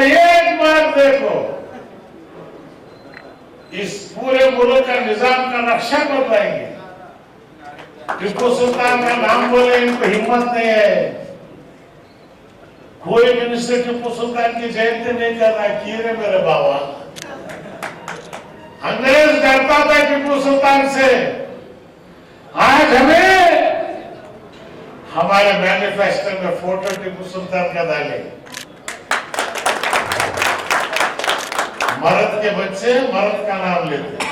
पर एक बात देखो, इस पूरे मुल्क का निज़ाम का नक्शा बदलाएँगे। टिप्पू सुल्तान का नाम बोले, इनको हिम्मत नहीं है। कोई मिनिस्टर टिप्पू सुल्तान की जयंती नहीं कर रहा की रे मेरे बाबा। अंग्रेज़ डरता था टिप्पू सुल्तान से, आज हमें, हमारे मैनिफेस्टो में फ़ोटो टिप्पू सुल्तान का डाले। मर्द के बच्चे मर्द का नाम लेते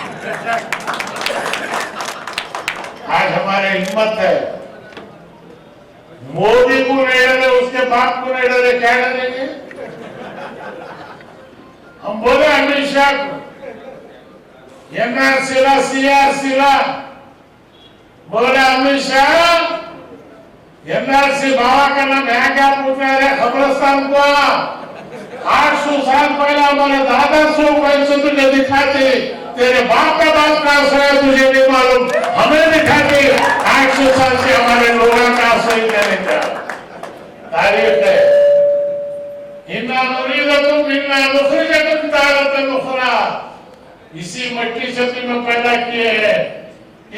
आज हमारे हिम्मत है। मोदी को नहीं डरे उसके बाप को नहीं डरे क्या डरेंगे हम बोले अमित शाह को, एनआरसी ला, सीआरसी बोले शाह, एनआरसी बाबा का नाम यहाँ क्या पूछ? रहे हैं खबरस्तान को आठ सौ साल पहले हमारे दादा सौ पैसे तुझे दिखाते तेरे बाप का बाप का आश्रय तुझे नहीं मालूम। हमें दिखाते आठ सौ साल से हमारे लोगों का आश्रय करने का तारीफ़ है। इन्ना नुरीदकुम इन्ना नुखरिजकुम तारतन उखरा इसी मिट्टी से तुम्हें पैदा किए हैं।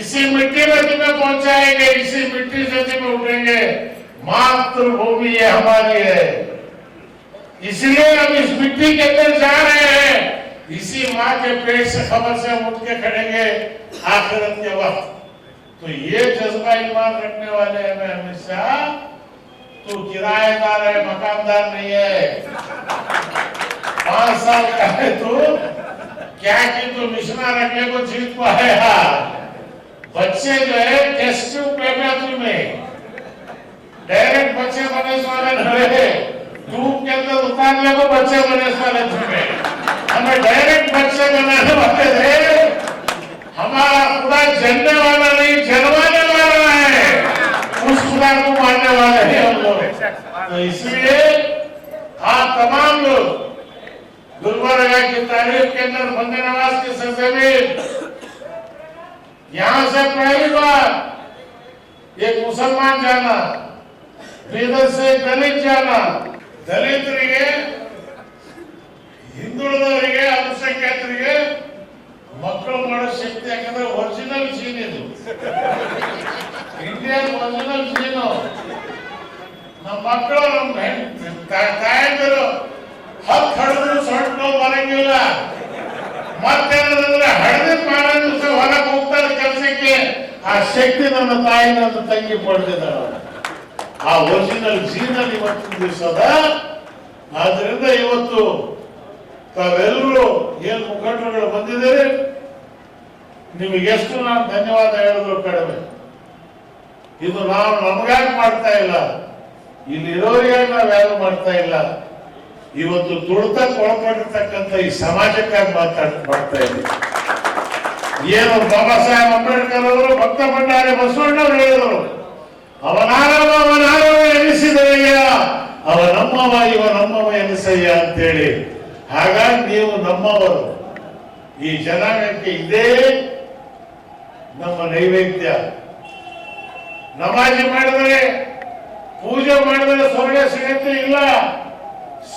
इसी मिट्टी में तुम्हें पहुंचाएँगे, इसी मिट्टी से तुम्हें उठेंगे। मातृभूमि ये हमारी है। इसलिए हम इस मिट्टी के अंदर जा रहे हैं। इसी माँ के पेट से खबर से हम उठ के खड़ेंगे आखिरत के वक्त। तो ये जज्बा ईमान रखने वाले हैं मैं अमित शाह तू किराएदार है, मकानदार नहीं है। पाँच साल का है तू क्या कि तू मिशना रखने को जीत है बच्चे जो है टेस्ट ट्यूब तुम्हें डायरेक्ट बच्चे बने रहे धूप के अंदर उतारने को बच्चे बने सारे छुपे। हमें डायरेक्ट बच्चे बनाने वाले थे हमारा खुदा जलने वाला नहीं जलवाने वाला है। उस खुदा को मानने वाले हैं हम लोग। तो इसलिए आप तमाम लोग दुर्गा की तारीफ़ के अंदर बंदे नवाज़ के सिलसिले में, यहाँ से पहली बार एक मुसलमान जाना वेदन से गणित जाना ದಲಿತರಿಗೆ, ಹಿಂದುಳಿದವರಿಗೆ, ಅಲ್ಪಸಂಖ್ಯಾತರಿಗೆ ಮಕ್ಕಳು ಮಾಡೋ ಶಕ್ತಿ ಯಾಕಂದ್ರೆ ಒರಿಜಿನಲ್ ಸೀನ್ ಇದು. ಇಂಡಿಯನ್ ಒರಿಜಿನಲ್ ಸೀನ್ ನಮ್ಮ ಮಕ್ಕಳು, ನಮ್ಮ ತಾಯಂದರು ಹತ್ತು ಹಡಿದ್ರು ಸೊಂಟ ಬರಂಗಿಲ್ಲ. ಮತ್ತೇನಂದ್ರೆ ಹಡದಿ ಮಾಡೋ ಹೊರಗೆ ಹೋಗ್ತಾರೆ ಕೆಲಸಕ್ಕೆ. ಆ ಶಕ್ತಿ ನನ್ನ ತಾಯಿ ನನ್ನ ತಂಗಿ ಪಡೆದಿದ್ದಾಳೆ ಆ ಒರಿಜಿನಲ್ ಜೀನಲ್ಲಿ ಇವತ್ತಿನ ದಿವಸದ ಆದ್ರಿಂದ ಇವತ್ತು ತಾವೆಲ್ಲರೂ ಏನು ಮುಖಂಡರುಗಳು ಬಂದಿದ್ದೀರಿ? ನಿಮಗೆ ಎಷ್ಟು ನಾನು ಧನ್ಯವಾದ ಹೇಳಿದ್ರು ಕಡಿಮೆ. ಇದು ನಾವು ನಮಗಾಗಿ ಮಾಡ್ತಾ ಇಲ್ಲ? ಇಲ್ಲಿರೋರಿಗೆ ನಾವು ಯಾರು ಮಾಡ್ತಾ ಇಲ್ಲ? ಇವತ್ತು ತುಳಿತಕ್ಕೆ ಒಳಪಟ್ಟಿರ್ತಕ್ಕಂಥ ಈ ಸಮಾಜಕ್ಕಾಗಿ ಮಾತಾಡ್, ಮಾಡ್ತಾ ಇದ್ದೀವಿ ಏನು ಬಾಬಾ ಸಾಹೇಬ್ ಅಂಬೇಡ್ಕರ್ ಅವರು ಭಕ್ತ ಭಂಡಾರಿ ಬಸವಣ್ಣವ್ರು ಹೇಳಿದರು. ಅವನಾರವ ಅವನಾರವ ಎನಿಸಿದರಯ್ಯ ಅವ ನಮ್ಮವ, ಇವ ನಮ್ಮವ ಎನಿಸಯ್ಯ ಅಂತೇಳಿ. ಹಾಗಾಗಿ ನೀವು ನಮ್ಮವರು. ಈ ಜನಾಂಗಕ್ಕೆ ಇದೇ ನಮ್ಮ ನೈವೇದ್ಯ. ನಮಾಜಿ ಮಾಡಿದರೆ, ಪೂಜೆ ಮಾಡಿದರೆ ಸ್ವರ್ಗ ಸಿಗತ್ತೆ ಇಲ್ಲ?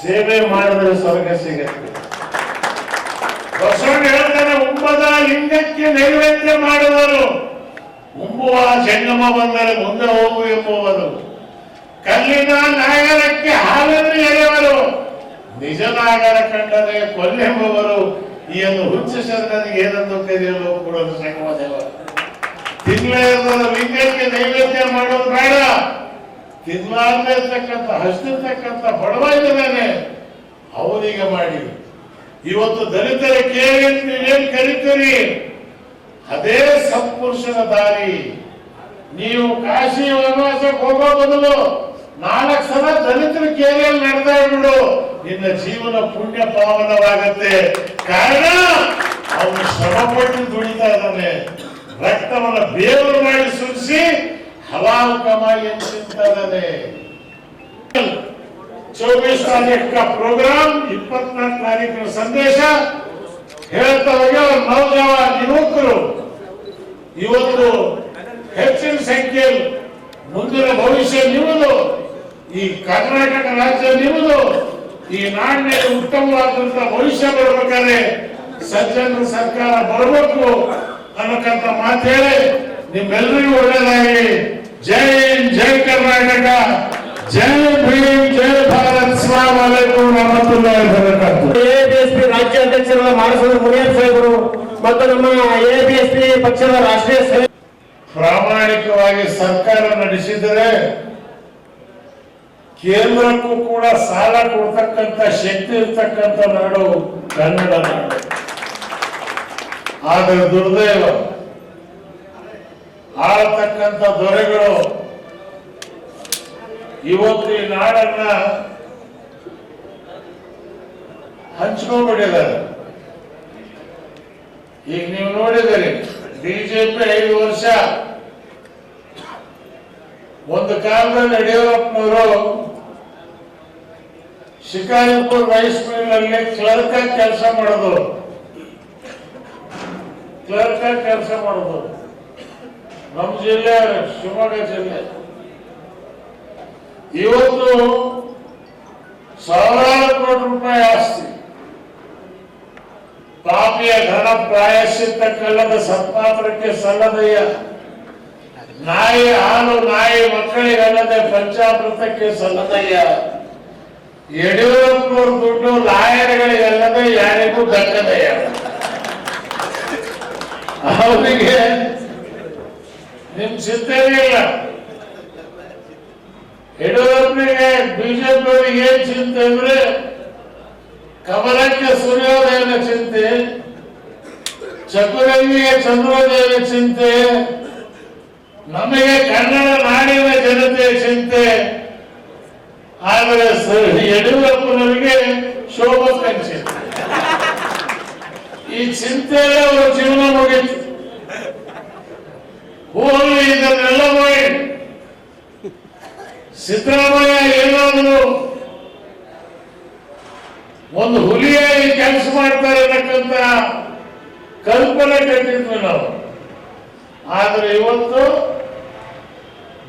ಸೇವೆ ಮಾಡಿದರೆ ಸ್ವರ್ಗ ಸಿಗತ್ತೆ. ಬಸವಣ್ಣ ಹೇಳ್ತಾನೆ, ಉಂಬದ ಲಿಂಗಕ್ಕೆ ನೈವೇದ್ಯ ಮಾಡುವರು. ಉಂಬುವ ಜಂಗಮ ಬಂದರೆ ಮುಂದೆ ಹೋಗು ಎಂಬುವರು. ಕಲ್ಲಿನ ನಾಗರಕ್ಕೆ ಹಾಲನ್ನು ಎಳೆಯವರು ನಿಜ ನಾಗರ ಕಂಡರೆ ಕೊಲ್ಲೆಂಬುವರು. ಈಯನ್ನು ಹುಚ್ಚ ನನಗೆ ಏನನ್ನು ಕರೆಯಲು ಕೂಡ ಸಂಗಮದೇವ ತಿಂಗಳ ಲಿಂಗಕ್ಕೆ ನೈವೇದ್ಯ ಮಾಡೋದು ಬೇಡ. ತಿನ್ಲಾರ್ದೇ ಇರ್ತಕ್ಕಂಥ ಹಸ್ತಿರ್ತಕ್ಕಂಥ ಬಡವ ಇದ್ದಾನೆ. ಅವನಿಗೆ ಮಾಡಿ. ಇವತ್ತು ದಲಿತರ ಕೇಳಿ ಏನ್ ಕರಿತೀರಿ. ಅದೇ ಸತ್ಪುರುಷನ ದಾರಿ. ನೀವು ಕಾಶಿ ವನವಾಸಕ್ಕೆ ಹೋಗೋ ಬದಲು ನಾಲ್ಕು ಸಲ ದಲಿತರ ಕೇರಿಯಲ್ಲಿ ನಡೆದಾ ಬಿಡು. ನಿನ್ನ ಜೀವನ ಪುಣ್ಯ ಪಾವನವಾಗತ್ತೆ. ಕಾರಣ, ಅವನು ಶ್ರಮಪಟ್ಟು ದುಡಿತಾ ಇದ್ದಾನೆ. ರಕ್ತವನ್ನ ಬೇವರು ಮಾಡಿ ಸುರಿಸಿ ಹಲಾಲು ಕಮಾಯಿ ಅಂತ ಇದ್ದಾನೆ. ಚೌಬೀಸ್ ತಾರೀಕ ಪ್ರೋಗ್ರಾಮ್ ಇಪ್ಪತ್ನಾಲ್ಕು ತಾರೀಕಿನ ಸಂದೇಶ. ಹೇಳ್ತಾ ಹೋಗಿ ಅವ್ರ ನೌಜವಾನ್ ಯುವಕರು ಇವತ್ತು ಹೆಚ್ಚಿನ ಸಂಖ್ಯೆಯಲ್ಲಿ ಮುಂದಿನ ಭವಿಷ್ಯ ನಿಮ್ಮದು ಈ ಕರ್ನಾಟಕ ರಾಜ್ಯ ನಿಮ್ಮದು ಈ ನಾಡಿನ ಉತ್ತಮವಾದಂತ ಭವಿಷ್ಯ ಬರಬೇಕಾದ್ರೆ ಸಜ್ಜನ ಸರ್ಕಾರ ಬರಬೇಕು ಅನ್ನಕ್ಕಂತ ಮಾತು ಹೇಳಿ ನಿಮ್ಮೆಲ್ಲರಿಗೂ ಒಳ್ಳೇದಾಗಿ ಜೈ ಜೈ ಕರ್ನಾಟಕ, ಜೈ ಭೀಮ್, ಜೈ ಭಾರತ್ ಸಲಾಮ್ ಅಲೈಕುಂ ಮುನಿಯರ್ ಸಾಹೇಬರು ಮತ್ತು ನಮ್ಮ ಎಬಿಎಸ್ಪಿ ಪಕ್ಷದ ರಾಷ್ಟ್ರೀಯ ಪ್ರಾಮಾಣಿಕವಾಗಿ ಸರ್ಕಾರ ನಡೆಸಿದರೆ ಕೇಂದ್ರಕ್ಕೂ ಕೂಡ ಸಾಲ ಕೊಡ್ತಕ್ಕಂತ ಶಕ್ತಿ ಇರ್ತಕ್ಕಂಥ ನಾಡು ಕನ್ನಡ ನಾಡು. ಆದರೆ ದುರ್ದೈವ ಆಳತಕ್ಕಂಥ ದೊರೆಗಳು ಇವತ್ತು ಈ ನಾಡನ್ನ ಹಂಚ್ಕೊಂಡ್ಬಿಟ್ಟಿದ್ದಾರೆ. ಈಗ ನೀವು ನೋಡಿದರೆ ಬಿಜೆಪಿ ಐದು ವರ್ಷ. ಒಂದು ಕಾಲದಲ್ಲಿ ಯಡಿಯೂರಪ್ಪನವರು ಶಿಕಾರಿಪುರ್ ರೈಸ್ ಮಿಲ್ ಅಲ್ಲಿ ಕ್ಲರ್ಕ್ ಆಗಿ ಕೆಲಸ ಮಾಡೋದು. ಕ್ಲರ್ಕ್ ಆಗಿ ಕೆಲಸ ಮಾಡೋದು. ನಮ್ಮ ಜಿಲ್ಲೆ, ಶಿವಮೊಗ್ಗ ಜಿಲ್ಲೆ. ಇವತ್ತು ಸಾವಿರಾರು ಕೋಟಿ ರೂಪಾಯಿ ಆಸ್ತಿ. ಪಾಪಿಯ ಘನ ಪ್ರಾಯಶ್ಚಿತ್ತ ಕಲ್ಲದ ಸತ್ಪಾತ್ರಕ್ಕೆ ಸಲ್ಲದಯ್ಯ ನಾಯಿ ಹಾಲು, ನಾಯಿ ಮಕ್ಕಳಿಗಲ್ಲದೆ ಪಂಚಾಮೃತಕ್ಕೆ ಸಲ್ಲದಯ್ಯ ಯಡಿಯೂರಪ್ಪನವ್ರ ದುಡ್ಡು ಲಾಯರ್ಗಳಿಗಲ್ಲದೆ ಯಾರಿಗೂ ದಕ್ಕದಯ್ಯ ಅವರಿಗೆ ನಿಮ್ ಚಿಂತೆ ಇಲ್ಲ. ಯಡಿಯೂರಪ್ಪನಿಗೆ ಬಿಜೆಪಿಯವರಿಗೆ ಏನ್ ಚಿಂತೆ ಅಂದ್ರೆ ಕಮಲಕ್ಕೆ ಸೂರ್ಯೋದಯನ ಚಿಂತೆ ಚತುರಂಗಿಗೆ ಚಂದ್ರೋದಯನ ಚಿಂತೆ, ನಮಗೆ ಕನ್ನಡ ನಾಡಿನ ಜನತೆಯ ಚಿಂತೆ. ಆದರೆ ಯಡಿಯೂರಪ್ಪನವರಿಗೆ ಶೋಭ ಚಿಂತೆ. ಈ ಚಿಂತೆಯಲ್ಲೇ ಅವರ ಜೀವನ ಮುಗಿತು. ಹೋಗಿ ಇದನ್ನೆಲ್ಲ ಮಾಡಿ ಸಿದ್ದರಾಮಯ್ಯ ಏನಾದರೂ ಒಂದು ಹುಲಿಯಾಗಿ ಕೆಲಸ ಮಾಡ್ತಾರೆ ಅನ್ನಕ್ಕಂತ ಕಲ್ಪನೆ ಕಟ್ಟಿದ್ವಿ ನಾವು. ಆದರೆ ಇವತ್ತು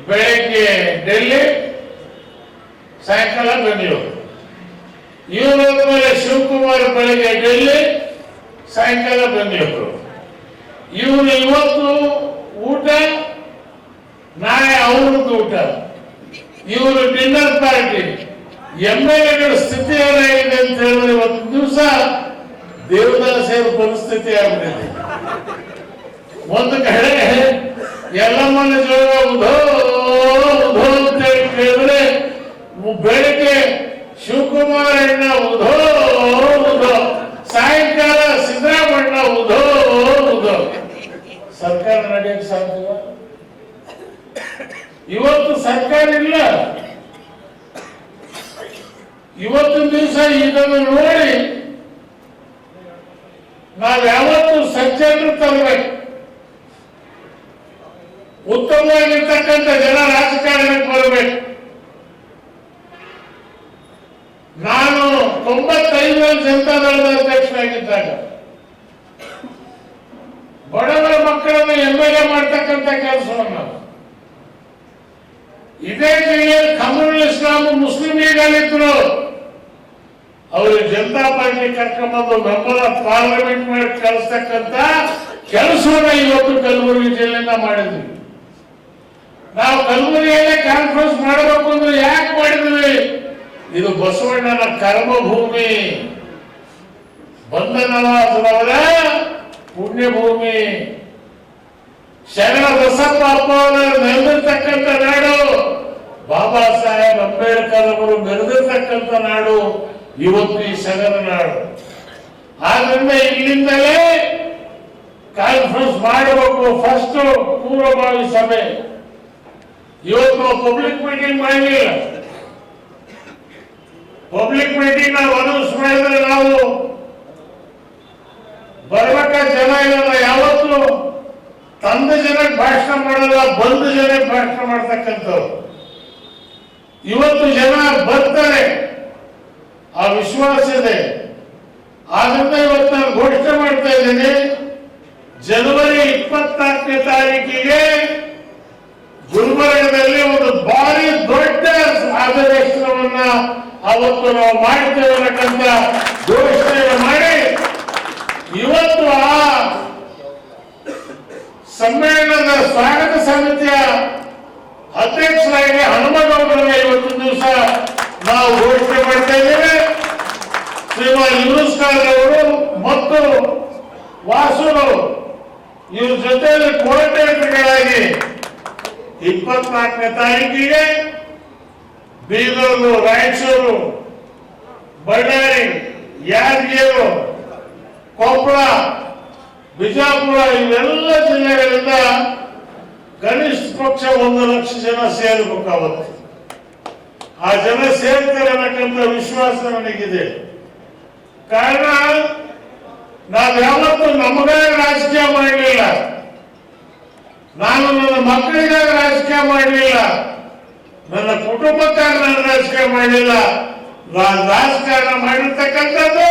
ಬೆಳಗ್ಗೆ ಡೆಲ್ಲಿ, ಸಾಯಂಕಾಲ ಬೆಂಗಳೂರು. ಇವರ ಮೇಲೆ ಶಿವಕುಮಾರ್ ಬೆಳಗ್ಗೆ ಡೆಲ್ಲಿ, ಸಾಯಂಕಾಲ ಬೆಂಗಳೂರು. ಇವರು ಇವತ್ತು ಊಟ, ನಾಳೆ ಅವ್ರದ್ದು ಊಟ. ಇವರು ಡಿನ್ನರ್ ಪಾರ್ಟಿ ಎಂ ಎಲ್ ಸ್ಥಿತಿ ಏನಾಗಿದೆ ಅಂತ ಹೇಳಿದ್ರೆ ಇವತ್ತು ದಿವಸ ದೇವದಾಸಿಯರ ಪರಿಸ್ಥಿತಿ ಆಗ್ಬಿಟ್ಟಿದೆ. ಒಂದು ಕಡೆ ಉಧೋ ಉಧೋ ಅಂತ ಕೇಳಿದ್ರೆ ಬೆಳಿಗ್ಗೆ ಶಿವಕುಮಾರಣ್ಣ ಉಧೋ ಉಧೋ ಸಾಯಂಕಾಲ ಸಿದ್ದರಾಮಣ್ಣ ಉಧೋ ಸರ್ಕಾರ ನಡೆಯಕ್ಕೆ ಸಾಧ್ಯವ? ಇವತ್ತು ಸರ್ಕಾರ ಇಲ್ಲ. ಇವತ್ತು ದಿವಸ ಇದನ್ನು ನೋಡಿ ನಾವು ಯಾವತ್ತು ಸಜ್ಜನರು ತರಬೇಕು ಉತ್ತಮವಾಗಿರ್ತಕ್ಕಂಥ ಜನ ರಾಜಕಾರಣಕ್ಕೆ ಬರಬೇಕು. ನಾನು ತೊಂಬತ್ತೈದರಲ್ಲಿ ಜನತಾದಳದ ಅಧ್ಯಕ್ಷನಾಗಿದ್ದಾಗ ಬಡವರ ಮಕ್ಕಳನ್ನು ಎಂ ಎಲ್ ಎ ಮಾಡ್ತಕ್ಕಂಥ ಕೆಲಸವನ್ನು ನಾವು ಇದೇ ಜಿಲ್ಲೆಯಲ್ಲಿ ಕಮರುಲ್ ಇಸ್ಲಾಂ ಮುಸ್ಲಿಂ ಲೀಗ್ ಅಲ್ಲಿದ್ರು. ಅವರು ಜನತಾ ಪಾರ್ಟಿ ಕರ್ಕೊಂಡ್ಬಂದು ಆಫ್ ಪಾರ್ಲಿಮೆಂಟ್ ಮಾಡಿ ಕಳಿಸ್ತಕ್ಕಂತ ಕೆಲಸವನ್ನ ಇವತ್ತು ಕಲಬುರಗಿ ಜಿಲ್ಲೆಯಿಂದ ಮಾಡಿದ್ವಿ. ನಾವು ಕಲಬುರಗಿಯಲ್ಲೇ ಕಾನ್ಫರೆನ್ಸ್ ಮಾಡಬೇಕು ಅಂದ್ರೆ ಯಾಕೆ ಮಾಡಿದ್ವಿ ಇದು ಬಸವಣ್ಣನ ಕರ್ಮಭೂಮಿ. ಬಂಧನವಾಸರವರ ಪುಣ್ಯಭೂಮಿ. ಶರಣ ಬಸಪ್ಪ ಅಪ್ಪ ಅವರ ನಾಡು. ಬಾಬಾ ಸಾಹೇಬ್ ಅಂಬೇಡ್ಕರ್ ಅವರು ಮೆರೆದಿರ್ತಕ್ಕಂಥ ನಾಡು. ಇವತ್ತು ಈ ಸದನ ನಾಡು. ಆದ್ರಿಂದ ಇಲ್ಲಿಂದಲೇ ಕಾನ್ಫರೆನ್ಸ್ ಮಾಡಬೇಕು ಫಸ್ಟ್ ಪೂರ್ವಭಾವಿ ಸಭೆ. ಇವತ್ತು ಪಬ್ಲಿಕ್ ಮೀಟಿಂಗ್ ಮಾಡಲಿಲ್ಲ. ಪಬ್ಲಿಕ್ ಮೀಟಿಂಗ್ ನಾವು ಅನೌನ್ಸ್ ಮಾಡಿದ್ರೆ ನಾವು ಬರ್ಬೇಕ ಜನ ಇಲ್ಲ ಯಾವತ್ತು ತಂದ ಜನಕ್ಕೆ ಭಾಷಣ ಮಾಡಲ್ಲ ಬಂದ ಜನಕ್ಕೆ ಭಾಷಣ ಮಾಡ್ತಕ್ಕಂಥವ್ರು. ಇವತ್ತು ಜನ ಬರ್ತಾರೆ. ಆ ವಿಶ್ವಾಸ ಇದೆ. ಆದ್ರಿಂದ ಇವತ್ತು ನಾನು ಘೋಷಣೆ ಮಾಡ್ತಾ ಇದ್ದೀನಿ. ಜನವರಿ ಇಪ್ಪತ್ನಾಲ್ಕನೇ ತಾರೀಕಿಗೆ ಗುಲ್ಬರ್ಗದಲ್ಲಿ ಒಂದು ಭಾರಿ ದೊಡ್ಡ ಅಧಿವೇಶನವನ್ನ ಅವತ್ತು ನಾವು ಮಾಡ್ತೇವೆ ಅನ್ನಕ್ಕಂತ ಘೋಷಣೆ ಮಾಡಿ ಇವತ್ತು ಆ ಸಮ್ಮೇಳನದ ಸ್ವಾಗತ ಸಮಿತಿಯ ಅಧ್ಯಕ್ಷರಾಗಿ ಹನುಮಗೌಡರನ್ನ ಇವತ್ತು ದಿವಸ ನಾವು ಘೋಷಣೆ ಮಾಡ್ತಾ ಇದ್ದೇವೆ. ಶ್ರೀಮಾನ್ ಯೂನುಸ್ ಅವರು ಮತ್ತು ವಾಸುರವರು ಇವ್ರ ಜೊತೆಯಲ್ಲಿ ಕೋಆರ್ಡಿನೇಟರ್ಗಳಾಗಿ ಇಪ್ಪತ್ನಾಲ್ಕನೇ ತಾರೀಕಿಗೆ ಬೀದರು ರಾಯಚೂರು, ಬಳ್ಳಾರಿ ಯಾದಗಿರಿ ಕೊಪ್ಪಳ, ಬಿಜಾಪುರ, ಇವೆಲ್ಲ ಜಿಲ್ಲೆಗಳಿಂದ ಕನಿಷ್ಠ ಪಕ್ಷ ಒಂದು ಲಕ್ಷ ಜನ ಸೇರಬೇಕಾಗುತ್ತೆ. ಆ ಜನ ಸೇರ್ತಾರೆ ಅನ್ನಕ್ಕಂಥ ವಿಶ್ವಾಸ ನನಗಿದೆ. ಕಾರಣ ನಾವು ಯಾವತ್ತೂ ನಮಗಾಗಿ ರಾಜಕೀಯ ಮಾಡಲಿಲ್ಲ. ನಾನು ನನ್ನ ಮಕ್ಕಳಿಗಾಗಿ ರಾಜಕೀಯ ಮಾಡಲಿಲ್ಲ. ನನ್ನ ಕುಟುಂಬಕ್ಕಾಗಿ ನಾನು ರಾಜಕೀಯ ಮಾಡಲಿಲ್ಲ. ನಾನು ರಾಜಕಾರಣ ಮಾಡಿರ್ತಕ್ಕಂಥದ್ದು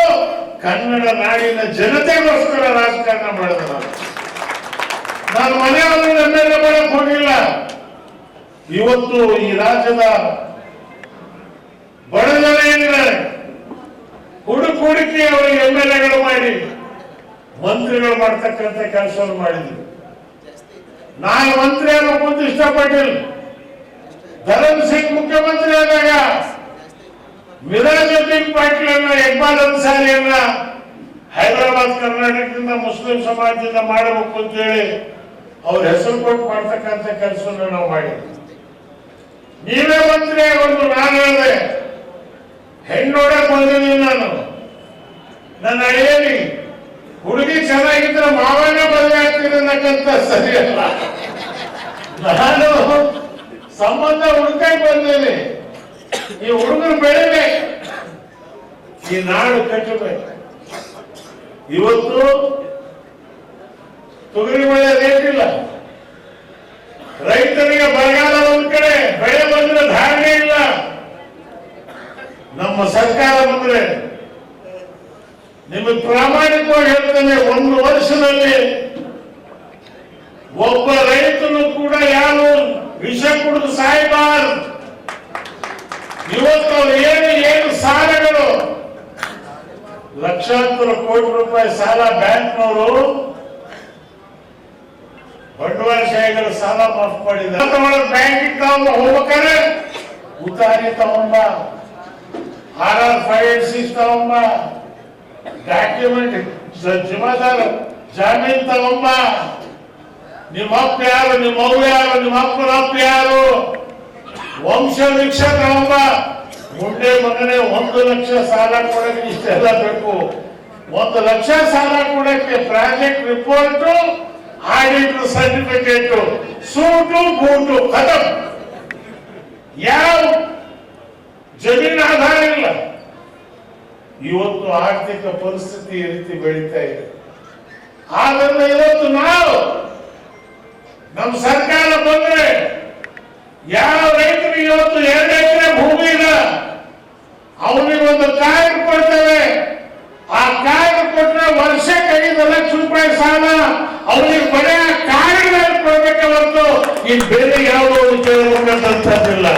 ಕನ್ನಡ ನಾಡಿನ ಜನತೆಗೋಸ್ಕರ ರಾಜಕಾರಣ ಮಾಡಿದ ನಾನು. ಮನೆಯವರು ನನ್ನೆಲ್ಲ ಮಾಡಕ್ ಹೋಗಿಲ್ಲ. ಇವತ್ತು ಈ ರಾಜ್ಯದ ಬಡ ಜನ ಏನಿದ್ದಾರೆ ಹುಡುಕ್ ಹುಡುಕಿ ಅವರಿಗೆ ಎಂ ಎಲ್ ಎಗಳು ಮಾಡಿ ಮಂತ್ರಿಗಳು ಮಾಡ್ತಕ್ಕಂಥ ಕೆಲಸವನ್ನು ಮಾಡಿದ್ವಿ ನಾನು ಮಂತ್ರಿ ಆಗಬೇಕು ಇಷ್ಟಪಟ್ಟಿಲ್ಲ. ಧರಮ್ ಸಿಂಗ್ ಮುಖ್ಯಮಂತ್ರಿ ಆದಾಗ ಮಿರಾಜುದ್ದೀನ್ ಪಾಟೀಲ್ ಅನ್ನ ಇಕ್ಬಾಲ್ ಅನ್ಸಾರಿಯನ್ನ ಹೈದರಾಬಾದ್ ಕರ್ನಾಟಕದಿಂದ ಮುಸ್ಲಿಂ ಸಮಾಜದಿಂದ ಮಾಡಬೇಕು ಅಂತ ಹೇಳಿ ಅವ್ರ ಹೆಸರು ಕೊಟ್ಟು ಮಾಡ್ತಕ್ಕಂಥ ಕೆಲಸವನ್ನು ನಾವು ಮಾಡಿದ್ವಿ. ನೀವೇ ಮಂತ್ರಿ ಒಂದು ನಾನು ಹೇಳಿದೆ. ಹೆಣ್ಣೋಡಕ್ ಬಂದಿದ್ದೀನಿ ನಾನು. ನನ್ನ ಅಳಿಯಲ್ಲಿ ಹುಡುಗಿ ಚೆನ್ನಾಗಿದ್ರೆ ಮಾವನ ಬದಲಿ ಆಗ್ತೀನಿ ಅನ್ನಕ್ಕಂತ ಸರಿಯಲ್ಲ ನಾನು ಸಂಬಂಧ ಹುಡುಕಾಗಿ ಬಂದೇನೆ ಈ ಹುಡುಗರು ಬೆಳಿಬೇಕು ಈ ನಾಡು ಕಟ್ಟಬೇಕು ಇವತ್ತು ತೊಗರಿ ಬೆಳೆ ರೇಟ್ ಇಲ್ಲ. ಬರಗಾಲ ಒಂದ್ ಕಡೆ, ಬೆಳೆ ಬಂದ್ರೆ ಧಾರಣೆ ಇಲ್ಲ. ನಮ್ಮ ಸರ್ಕಾರ ಬಂದ್ರೆ, ನಿಮಗೆ ಪ್ರಾಮಾಣಿಕವಾಗಿ ಹೇಳ್ತೇನೆ, ಒಂದು ವರ್ಷದಲ್ಲಿ ಒಬ್ಬ ರೈತನು ಕೂಡ ಯಾರು ವಿಷ ಕುಡಿದು ಸಾಯಬಾರದು. ಇವತ್ತು ಏನು ಏನು ಸಾಲಗಳು? ಲಕ್ಷಾಂತರ ಕೋಟಿ ರೂಪಾಯಿ ಸಾಲ ಬ್ಯಾಂಕ್ನವರು ಬಂಡವಾಳಶಾಹಿಗಳು ಸಾಲ ಮಾಫ್ ಮಾಡಿದ್ದಾರೆ. ಬ್ಯಾಂಕಿಗೆ ತಗೊಂಡು ಹೋಗ್ಬೇಕಾದ್ರೆ ಉತ್ತಾರಿ ತಗೊಂಬ. R R five eight six ತಗೊಂಬ ಡಾಕ್ಯುಮೆಂಟ್ ಜಮಾದಾರ ಜಾಮೀನ್ ತಗೊಂಬ ನಿಮ್ಮ ಅಪ್ಪ ಯಾರು ನಿಮ್ಮ ಅವ್ವ ಯಾರು ನಿಮ್ಮ ಅಪ್ಪನ ಅಪ್ಪ ಯಾರು ವಂಶ ವೃಕ್ಷ ತಗೊಂಬ ಮುಂದೆ ಮಗನೇ ಒಂದು ಲಕ್ಷ ಸಾಲ ಕೊಡಕ್ಕೆ ಇಷ್ಟೆಲ್ಲ ಬೇಕು ಒಂದು ಲಕ್ಷ ಸಾಲ ಕೊಡಕ್ಕೆ project report audit certificate suit boot ಖತಮ್ ಯಾವ ಜಮೀನು ಆಧಾರ ಇಲ್ಲ ಇವತ್ತು ಆರ್ಥಿಕ ಪರಿಸ್ಥಿತಿ ಈ ರೀತಿ ಬೆಳೀತಾ ಇದೆ. ಆದ್ರಿಂದ ಇವತ್ತು ನಾವು ನಮ್ಮ ಸರ್ಕಾರ ಬಂದ್ರೆ ಯಾವ ರೈತರು ಇವತ್ತು ಎರಡು ಎಕರೆ ಭೂಮಿ ಇಲ್ಲ? ಅವನಿಗೆ ಒಂದು ಕಾರ್ಡ್ ಕೊಡ್ತೇವೆ. ಆ ಕಾರ್ಡ್ ಕೊಟ್ಟರೆ ವರ್ಷಕ್ಕೆ ಐದು ಲಕ್ಷ ರೂಪಾಯಿ ಸಾಲ ಅವನಿಗೆ ಬರೀ ಆ ಕಾರ್ಡ್ ಕೊಡ್ಬೇಕೆ ಹೊರತು ಈ ಬೇರೆ ಯಾವುದೋ ಕೇಳಬೇಕಂತಂತದ್ದಿಲ್ಲ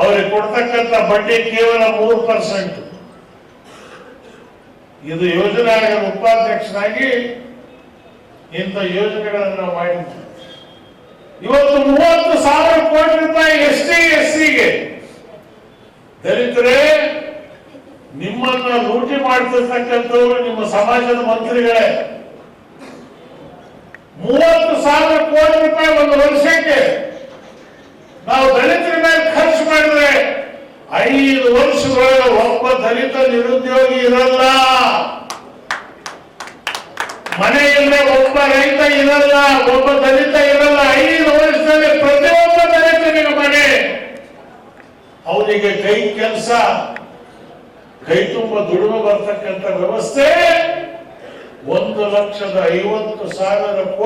ಅವ್ರಿಗೆ ಕೊಡ್ತಕ್ಕಂಥ ಬಡ್ಡಿ ಕೇವಲ ಮೂರು ಪರ್ಸೆಂಟ್ ಇದು ಯೋಜನಾ ಆಯೋಗದ ಉಪಾಧ್ಯಕ್ಷನಾಗಿ ಇಂಥ ಯೋಜನೆಗಳನ್ನು ಮಾಡಿದ್ವಿ. ಇವತ್ತು ಮೂವತ್ತು ಸಾವಿರ ಕೋಟಿ ರೂಪಾಯಿ ಎಸ್ ಟಿ, ಎಸ್ ಸಿಗೆ ದಲಿತರೇ, ನಿಮ್ಮನ್ನ ಲೂಟಿ ಮಾಡ್ತಿರ್ತಕ್ಕಂಥವ್ರು ನಿಮ್ಮ ಸಮಾಜದ ಮಂತ್ರಿಗಳೇ. ಮೂವತ್ತು ಸಾವಿರ ಕೋಟಿ ರೂಪಾಯಿ ಒಂದು ವರ್ಷಕ್ಕೆ ನಾವು ದಲಿತರ ಮೇಲೆ ಖರ್ಚು ಮಾಡಿದ್ರೆ ಐದು ವರ್ಷದೊಳಗೆ ಒಬ್ಬ ದಲಿತ ನಿರುದ್ಯೋಗಿ ಇರಲ್ಲ. ಮನೆಯಿಂದ ಒಬ್ಬ ರೈತ ಇರಲ್ಲ, ಒಬ್ಬ ದಲಿತ ಇರಲ್ಲ. ಐದು ವರ್ಷದಲ್ಲಿ ಪ್ರತಿಯೊಬ್ಬ ದಲಿತನಿಗೆ ಮನೆ. ಅವನಿಗೆ ಕೈ ಕೆಲಸ, ಕೈ ತುಂಬ ದುಡಿಮೆ ಬರ್ತಕ್ಕಂಥ ವ್ಯವಸ್ಥೆ. ಒಂದು ಲಕ್ಷದ ಐವತ್ತು ಸಾವಿರ